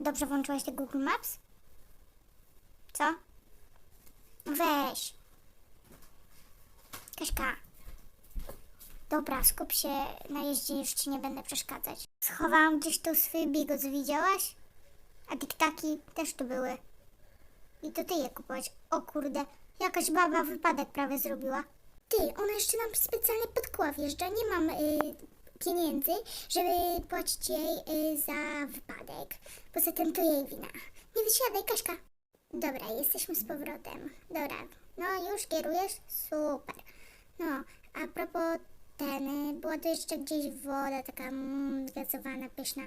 Dobrze włączyłaś te Google Maps? Co? Weź. Kaśka. Dobra, skup się na jeździe, już ci nie będę przeszkadzać. Schowałam gdzieś tu swój bigos, widziałaś? A tiktaki też tu były. I to ty je kupować. O kurde, jakaś baba wypadek prawie zrobiła. Ty, ona jeszcze nam specjalnie pod koła wjeżdża. Nie mam y, pieniędzy, żeby płacić jej y, za wypadek. Poza tym to jej wina. Nie wysiadaj, Kaśka. Dobra, jesteśmy z powrotem. Dobra, no już kierujesz? Super. No, a propos ten, y, była tu jeszcze gdzieś woda taka mm, gazowana, pyszna.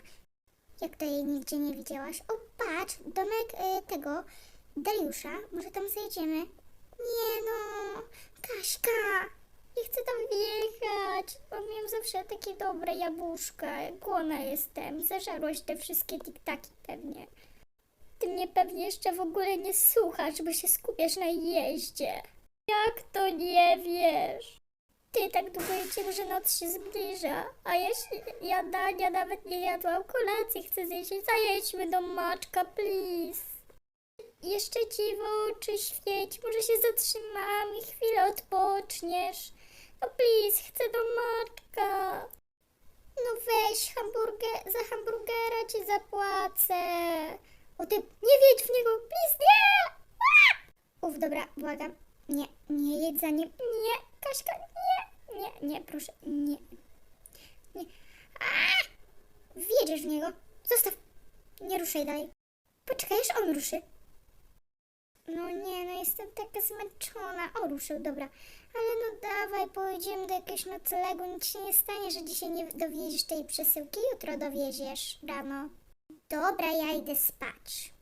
Jak to jej nigdzie nie widziałaś? O, patrz, domek y, tego Dariusza. Może tam zejdziemy? Nie chcę tam wjechać. Bo miałem zawsze takie dobre jabłuszka. Głona jestem. Zażarłaś te wszystkie tiktaki pewnie. Ty mnie pewnie jeszcze w ogóle nie słuchasz, bo się skupiasz na jeździe. Jak to nie wiesz? Ty tak długo jedziemy, że noc się zbliża, a się, ja Dania nawet nie jadłam kolacji, chcę zjeść. Zajedźmy do Maczka, please. Jeszcze ci w oczy świeć, może się zatrzymamy, chwilę odpoczniesz. No please, chcę do Maczka. No weź, hamburger, za hamburgera ci zapłacę. O ty, nie wiedź w niego, please, nie! Uf, dobra, błagam. Nie, nie jedź za nim. Nie, Kaśka, nie, nie, nie, proszę, nie. Nie. A! Wjedziesz w niego. Zostaw. Nie ruszaj dalej. Poczekaj, aż on ruszy. No nie, no jestem taka zmęczona. O, ruszył, dobra. Ale no dawaj, pojedziemy do jakiegoś noclegu. Nic się nie stanie, że dzisiaj nie dowieziesz tej przesyłki. Jutro dowieziesz rano. Dobra, ja idę spać.